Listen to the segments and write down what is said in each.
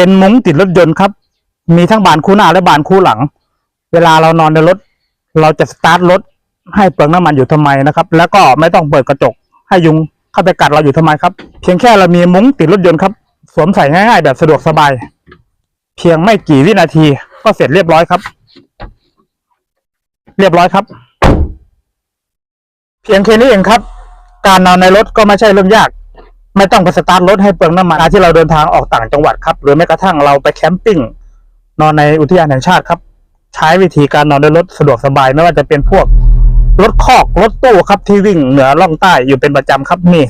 เป็นมุ้งติดรถยนต์ครับ มีทั้งบานคู่หน้าและบานคู่หลัง เวลาเรานอนในรถ เราจะสตาร์ทรถให้เปลืองน้ำมันอยู่ทำไมนะครับ แล้วก็ไม่ต้องเปิดกระจก ให้ยุงเข้าไปกัดเราอยู่ทำไมครับ เพียงแค่เรามีมุ้งติดรถยนต์ครับ สวมใส่ง่ายๆแบบสะดวกสบาย เพียงไม่กี่วินาทีก็เสร็จเรียบร้อยครับ เรียบร้อยครับ เพียงแค่นี้เองครับ การนอนในรถก็ไม่ใช่เรื่องยาก ไม่ต้องไปสตาร์ทรถให้เปลืองน้ำมันที่เราเดินทางออกต่างจังหวัดครับ หรือแม้กระทั่งเราไปแคมปิ้งนอนในอุทยานแห่งชาติครับ ใช้วิธีการนอนในรถสะดวกสบายไม่ว่าจะเป็นพวกรถคอกรถตู้ครับที่วิ่งเหนือล่องใต้อยู่เป็นประจำครับนี่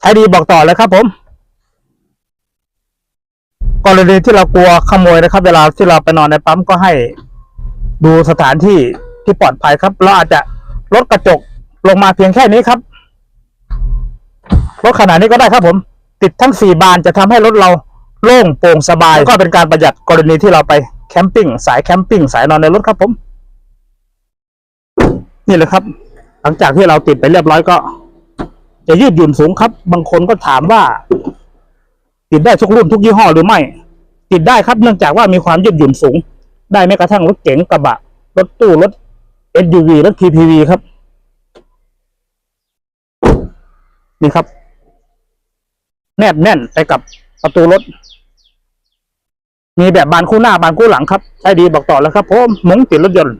ใช้ดีบอกต่อเลยครับ ผมกรณีที่เรากลัวขโมยนะครับ เวลาที่เราไปนอนในปั๊มก็ให้ดูสถานที่ที่ปลอดภัยครับ เราอาจจะลดกระจกลงมาเพียงแค่นี้ครับ รถขนาดนี้ก็ได้ครับผม ติดทั้งสี่บานจะทำให้รถเราโล่งโปร่งสบายก็เป็นการประหยัดกรณีที่เราไปแคมปิ้งสายแคมปิ้งสายนอนในรถครับผม นี่เลยครับ หลังจากที่เราติดไปเรียบร้อยก็ จะยืดหยุ่นสูงครับ บางคนก็ถามว่า ติดได้ทุกรุ่นทุกยี่ห้อหรือไม่ ติดได้ครับเนื่องจากว่ามีความยืดหยุ่นสูง ได้แม้กระทั่งรถเก๋งกระบะรถตู้รถ SUV รถ PPV ครับ นี่ครับ แนบแน่นไปกับประตูรถ มีแบบบานคู่หน้าบานคู่หลังครับใช้ดีบอกต่อแล้วครับผมมุ้งติดรถยนต์